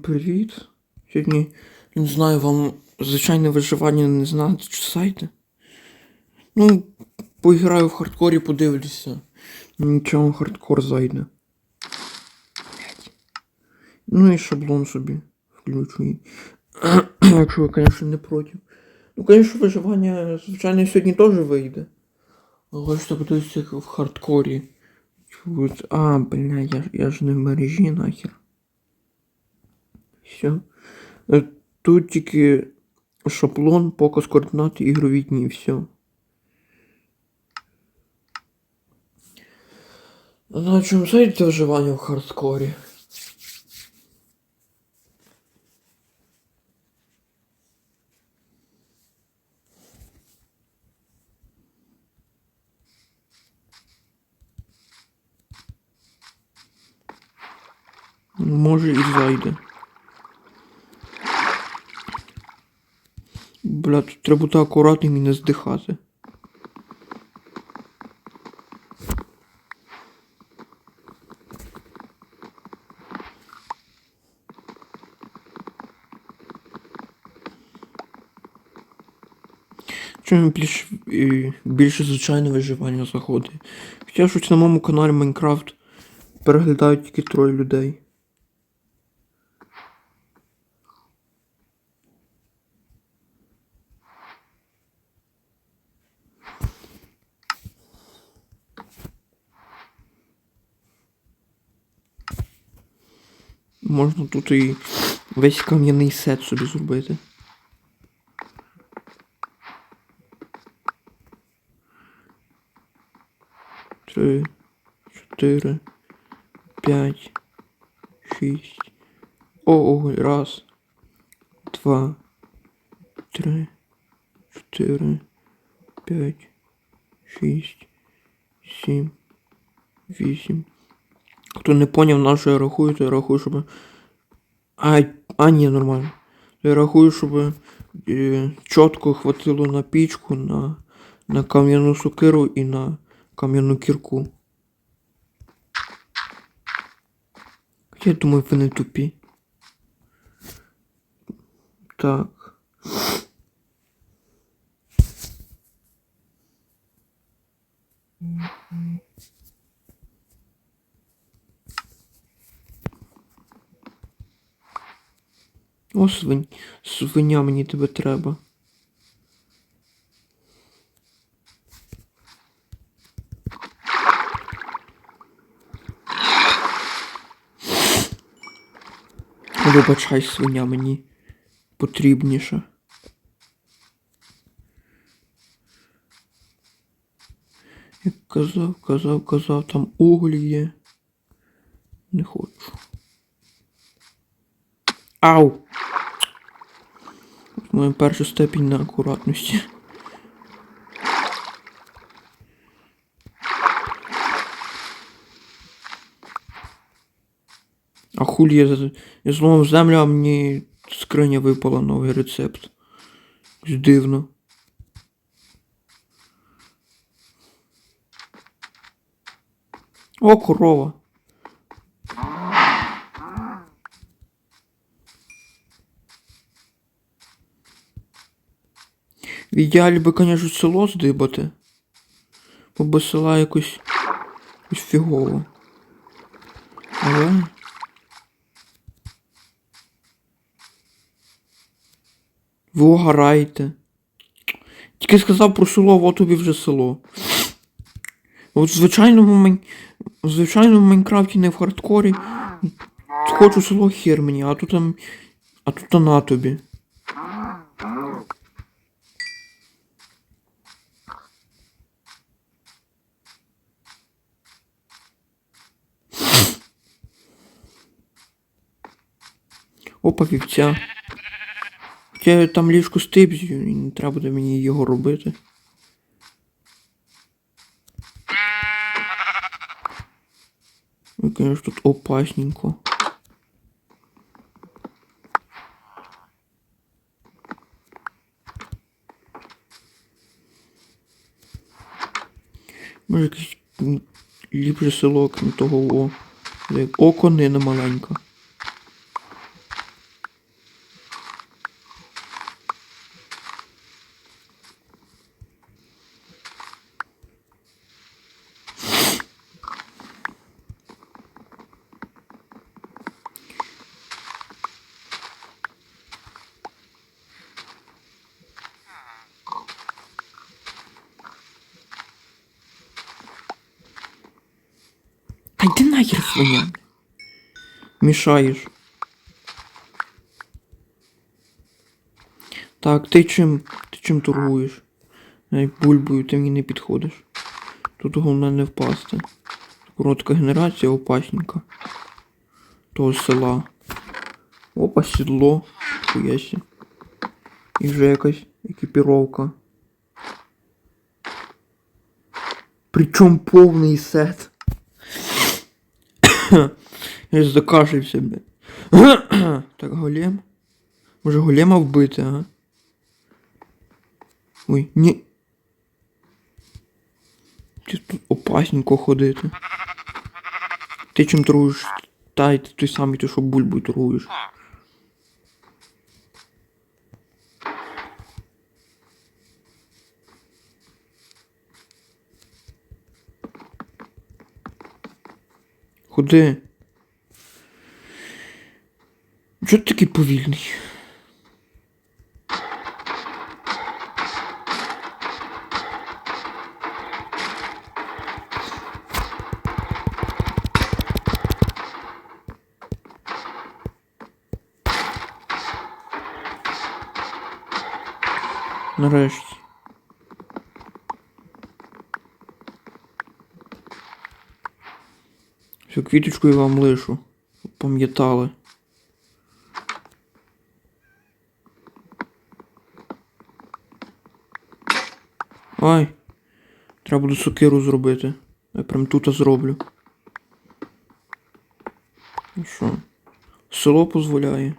Привіт. Сьогодні, не знаю, вам звичайне виживання не знаєте чи сайти? Ну, поіграю в хардкорі, подивлюся. Нічого хардкор зайде. Ну і шаблон собі включу. Якщо ви, звісно, не проти. Ну, звісно, виживання, звичайно, сьогодні теж вийде. Але ж так подивитися в хардкорі. А, бля, я, я ж не в мережі нахер. Все. Тут тільки шаблон, показ координат, ігрові дні, все. На чому сайті виживання в хардкорі? Може і зайде. Бля, тут треба бути акуратним і не здихати. Чому більш, більше звичайне виживання заходить? Хоча щось на моєму каналі Майнкрафт переглядають тільки троє людей. Можна тут і весь кам'яний сет собі зробити. Три, чотири, п'ять, шість. О, раз, два, три, чотири, п'ять, шість, сім, вісім. Хто не поняв, на що я рахую, то я рахую, щоб. А, а ні, нормально. Я рахую, щоб е, чітко хватило на пічку, на, на кам'яну сокиру і на кам'яну кірку. Я думаю, вони тупі. Так. О, свинь. Свиня мені тебе треба. Вибачай, свиня мені потрібніша. Як казав, казав, казав, там уголь є. Не хочу. Ау! Моя перша степінь на акуратності. А хулі я, я зломав землю, а мені скриня випала новий рецепт. Дивно. О, корова. В ідеалі би, конечно, село здибати. Бо без села якось, фігово. Але. Ви угораєте. Тільки сказав про село, от тобі вже село. От в звичайному Майн... в звичайному Майнкрафті не в хардкорі. Хочу село хер мені, а тут там. А тут на тобі. Опа, вівця. Хоча там ліжко стибзю, і не треба буде мені його робити. Ну, конечно, тут опасненько. Може якесь ліпше село, крім того о. О, конина маленька. Іди нахер свиня. Мішаєш. Так, ти чим? Ти чим торгуєш? Бульбою ти мені не підходиш. Тут головне не впасти. Коротка генерація опасненька. Того села. Опа, сідло. Хуясі. І вже якась екіпіровка. Причому повний сет. Я закашився, блядь. так, голем. Може голема вбити, а? Ой, ні. Чи тут опасненько ходити. Ти чим труєш? Та й ти той самий, ти що бульбою торгуєш. Ходи. Чого ти такий повільний? Нарешті. Квіточку я вам лишу. Пам'ятали. Ай. Треба буде сокиру зробити. Я прям тут зроблю. Ну що? Село дозволяє.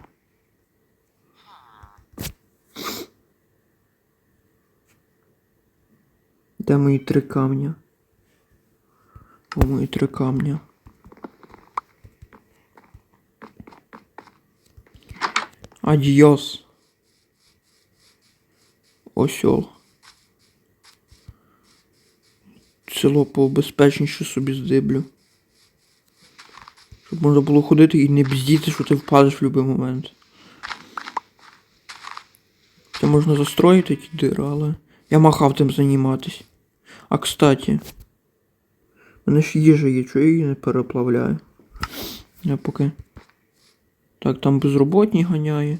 Де мої три камня? О, мої три камня. Адіос. Осьол. Село побезпечніше собі здиблю. Щоб можна було ходити і не бздіти, що ти впадеш в будь-який момент. Це можна застроїти ті дири, але я махав тим займатись. А кстати, в мене ж їжа є, чого я її не переплавляю. Я поки. Так, там безробітні ганяє.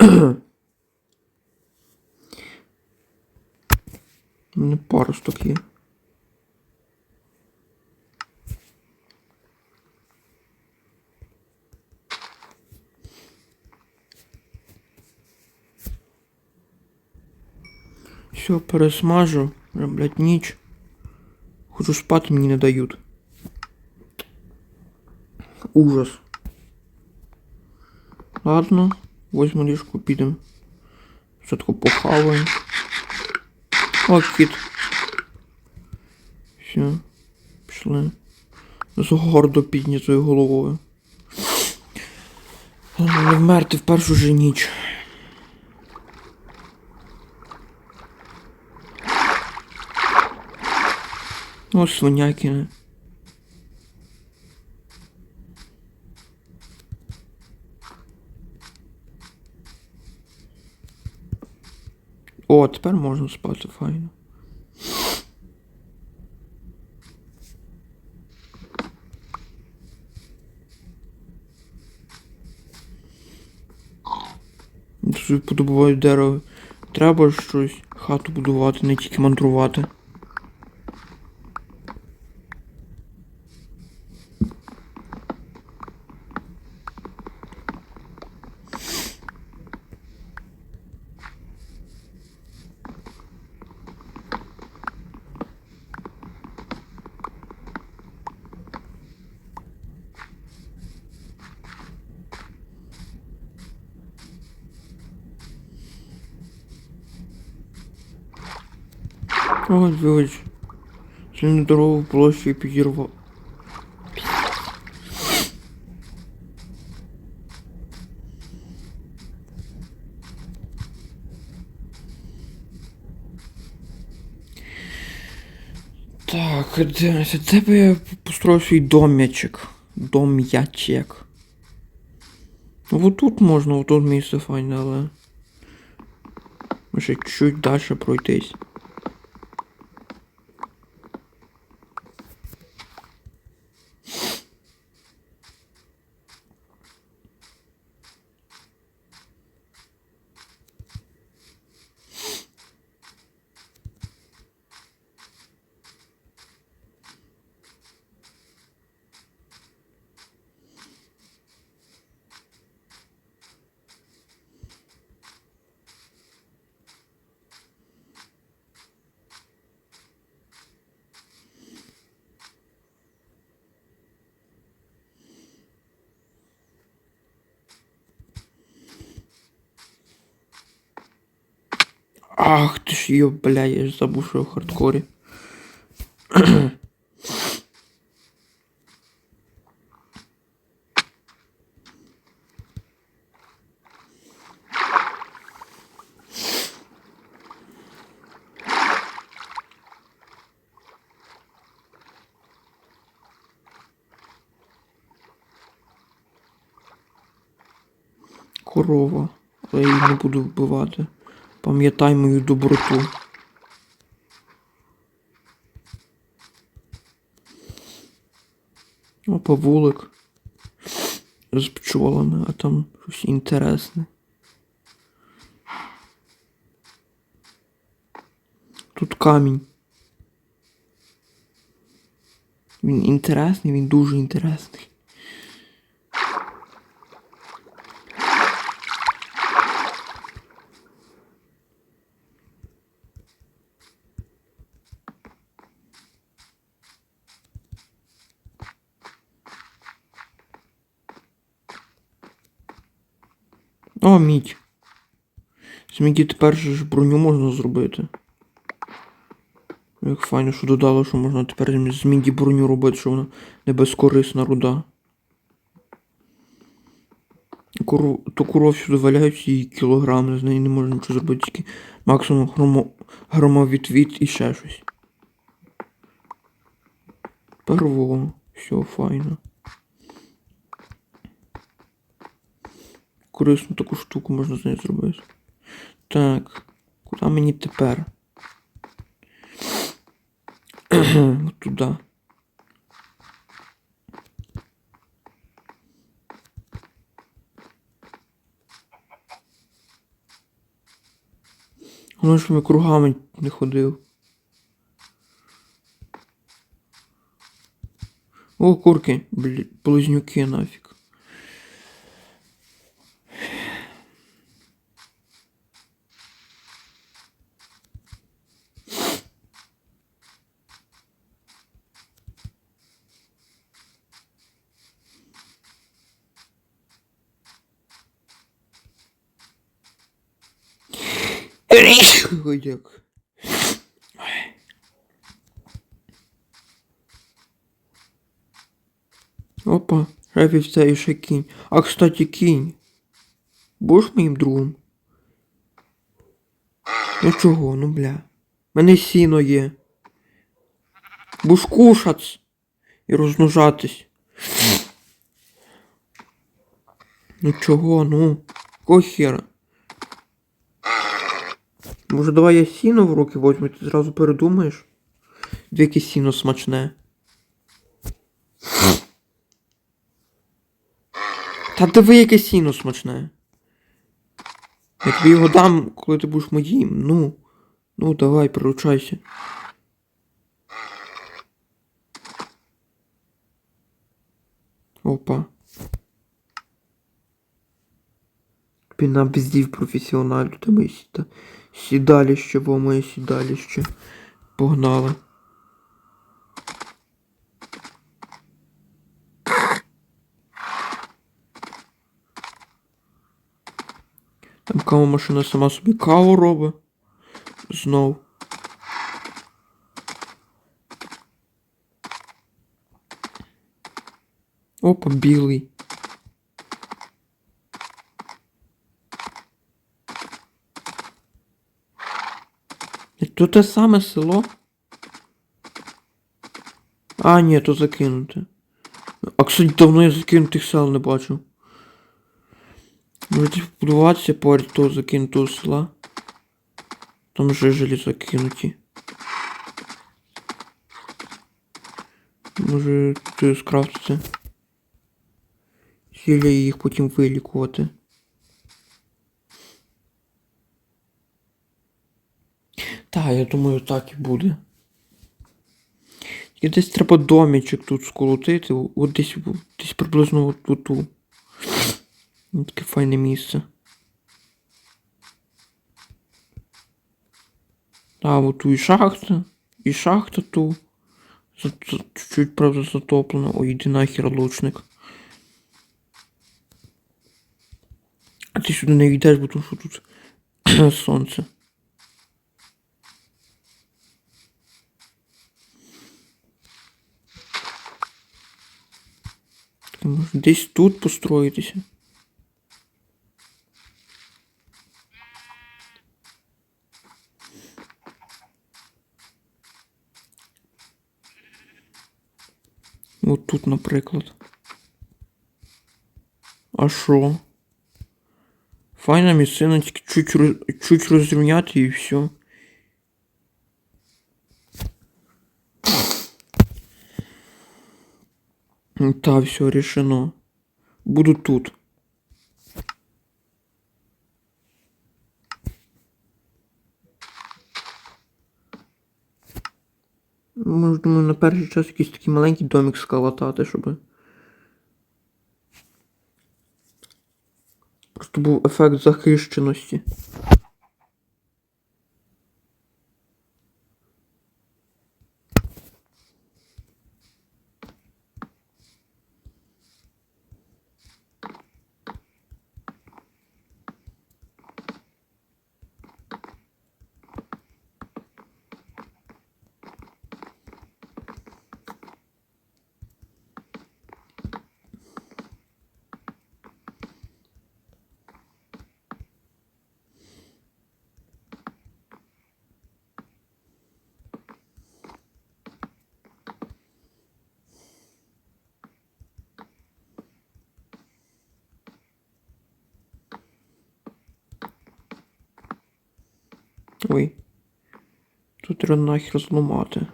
У мене паросток є. Все, пересмажу. Блядь, ніч. Хочу спати, мені не дають. Ужас. Ладно, возьму ліжку, підемо. Все-таки похаваємо. О, кіт. Все. Пішли. З гордо піднятою головою. Не вмерти в першу же ніч. О, свинякіне. О, тепер можна спати файно. Собі подобаю дерево. Треба щось хату будувати, не тільки мандрувати. Ой, вибач. Сильно дорогу площу підірвав. Так, де, би я построїв свій дом'ячик? Дом'ячек. Ну, вот тут можна, вот тут місце файне, але... Може чуть далі пройтись. Ах ти ж йо, бля, я ж забув, що в хардкорі. Корова. Але я її не буду вбивати. Пам'ятай мою доброту. Опа, вулик. З пчолами, а там щось інтересне. Тут камінь. Він інтересний, він дуже інтересний. О, мідь. З міді тепер ж броню можна зробити. Як файно, що додало, що можна тепер з міді броню робити, що вона не безкорисна руда. Куру, то куров сюди валяють і кілограми, з неї не можна нічого зробити, тільки максимум громо, громовідвід і ще щось. Перво, все файно. Корисну таку штуку можна з нею зробити. Так, куди мені тепер? Туди. Воно ж ми кругами не ходив. О, курки, блі, близнюки нафіг. Ой, як. Опа, і ще кінь. А, кстати, кінь. Будеш моїм другом? Ну чого, ну бля. Мене сіно є. Будеш кушать і розмножатись. Ну чого, ну? Кого хера? Може давай я сіно в руки возьму, ти зразу передумаєш? Яке сіно смачне. Та диви, яке сіно смачне. Я тобі його дам, коли ти будеш моїм. Ну. Ну, давай, приручайся. Опа. Піна бездів професіональ, та ми сіда. Сідаліще, во моє сідаліще. Погнали. Там кава машина сама собі каву робить. Знов. Опа, білий. То те саме село? А, ні, то закинуте. А кстати, давно я закинутих сел не бачив. Може побудуватися поряд того закинутого села. Там жижелі закинуті. Може це скрафтити. Зілля і їх потім вилікувати. Так, я думаю, так і буде. І десь треба домічок тут сколотити. От десь, десь приблизно от тут. Таке файне місце. А, от тут і шахта. І шахта ту. Чуть-чуть, правда, затоплена. Ой, іди нахер, лучник. А ти сюди не йдеш, бо тому тут сонце. Може, десь тут построїтися. От тут, наприклад. А що? Файна місцина, тільки чуть, чуть розрівняти і все. Та, все, решено. Буду тут. Може, думаю, на перший час якийсь такий маленький домик скалатати, щоб. Просто був ефект захищеності. Ой. Тут треба нахер зламати.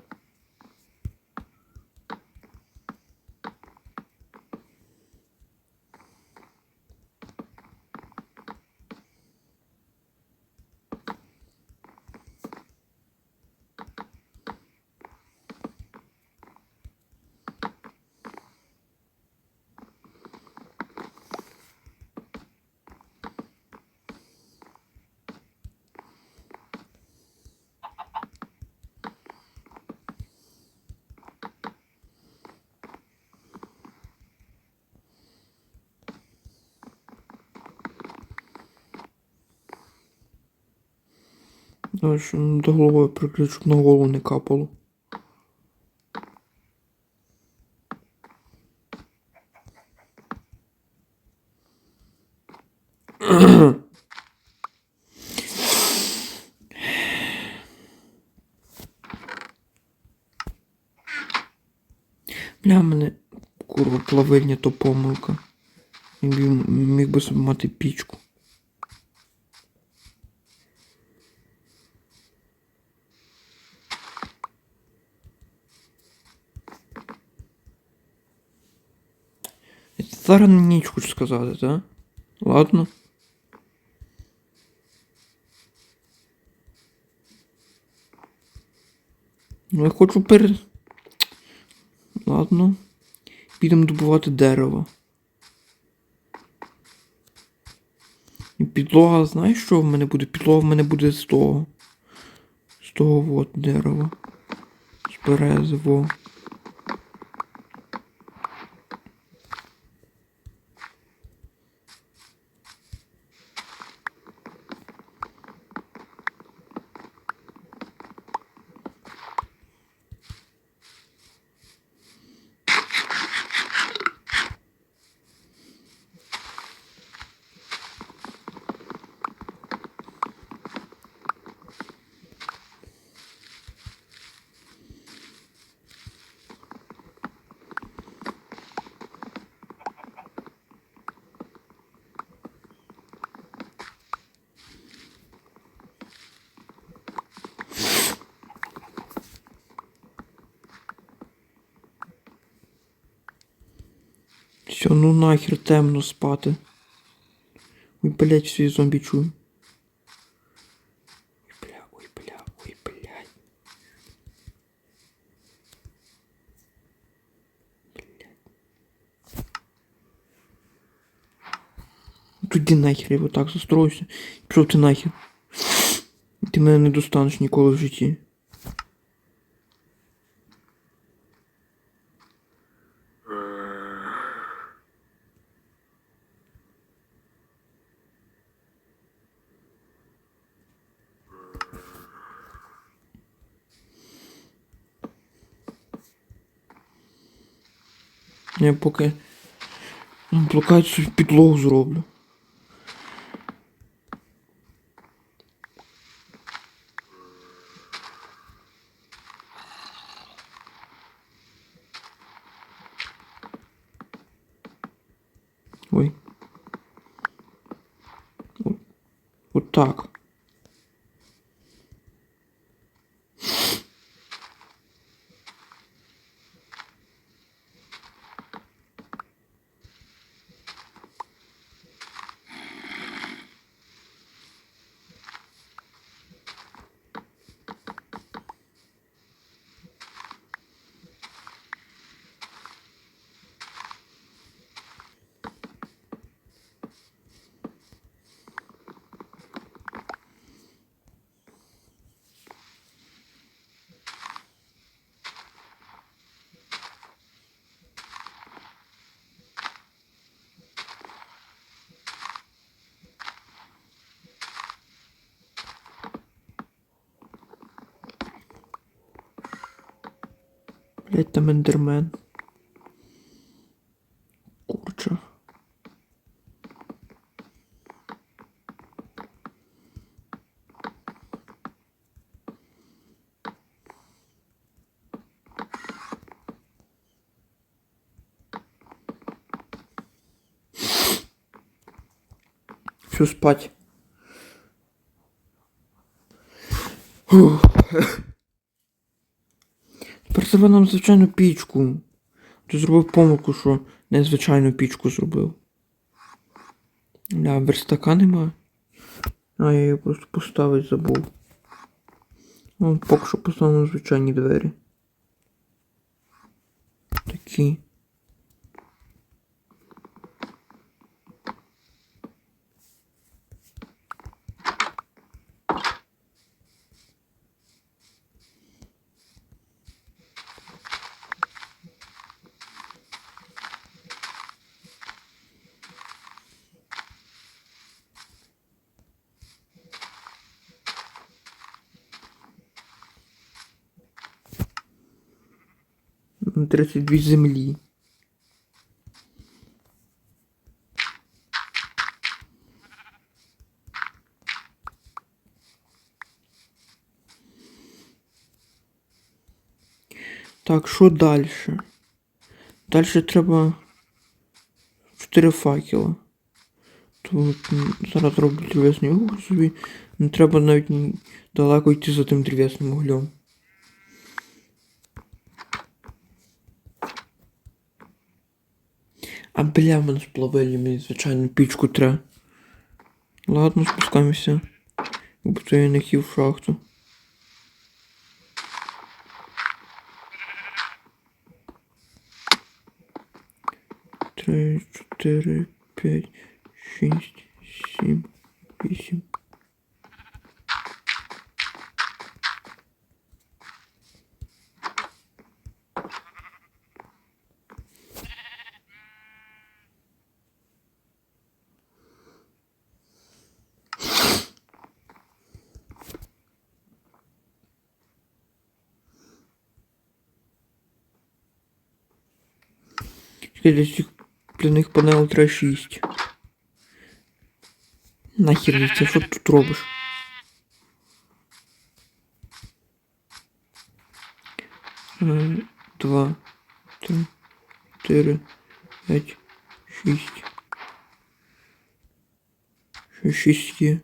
Що до головою прикрити, щоб на голову не капало. Бля, мене курва плавильня то помилка. Міг би собі мати пічку. Зараз на ніч хочу сказати, так? Ладно. Ну, я хочу пере... Ладно. Підемо добувати дерево. І підлога, знаєш що в мене буде? Підлога в мене буде з того. З того от дерева. З берези, Ну нахер темно спати. Ой, блядь, всі зомбі чую. Ой, бля, ой, бля, ой, блядь. Блядь. Тоді нахер я отак застроюся. Пішов ти нахер. Ти мене не достанеш ніколи в житті. Я поки блокацію підлогу зроблю. Блять, там ендермен. Курча. Все спать. Фух. Треба нам звичайну пічку. Ти зробив помилку, що незвичайну пічку зробив. Бля, верстака нема. А, я її просто поставити забув. Ну, поки що поставимо звичайні двері. Такі. М, 32 землі. Так, що далі? Далі треба 4 факела. Тут зараз роблю древесний уголь собі. Не треба навіть далеко йти за тим древесним углем. А бля, мене сплавили, мені звичайно пічку треба. Ладно, спускаємося. Бо то я не хів шахту. Три, чотири, п'ять, шість, сім, вісім. Для цих для них панел треба 6. Нахер ти що ти тут робиш? Е, Два, три, чотири, п'ять, шість. Ще шість є.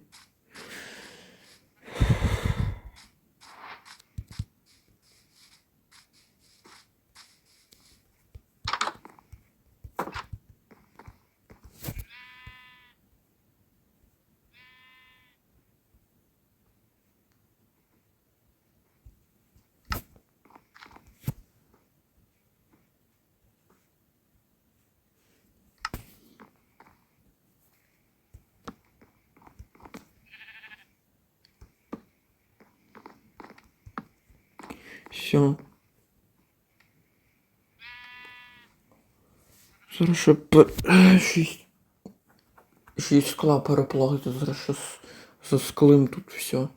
Зараз ще шість Шість скла переплавити, зараз ще за склим тут все.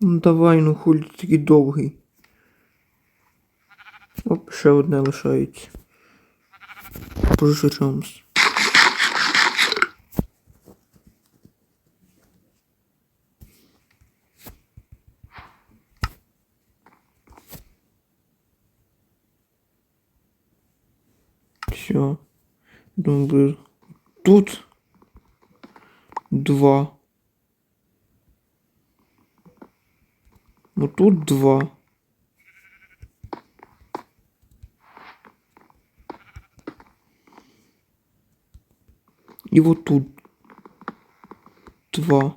Ну давай, ну хуй ти такий довгий. Ще одне лишається. Пожиремось. Все. Думаю, тут два. Ну тут два. И вот тут два.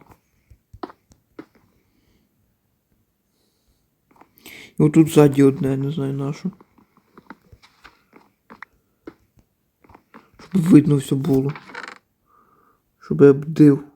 И вот тут сзади одне, не знаю нашу. Щоб видно все було. Щоб я бдив.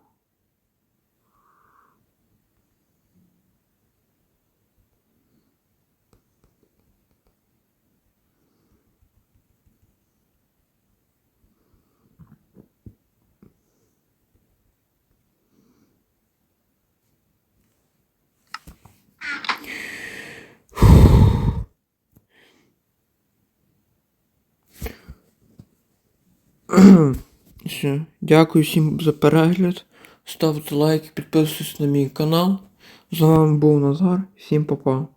Все. Дякую всім за перегляд. Ставте лайки, підписуйтесь на мій канал. З вами був Назар. Всім па-па.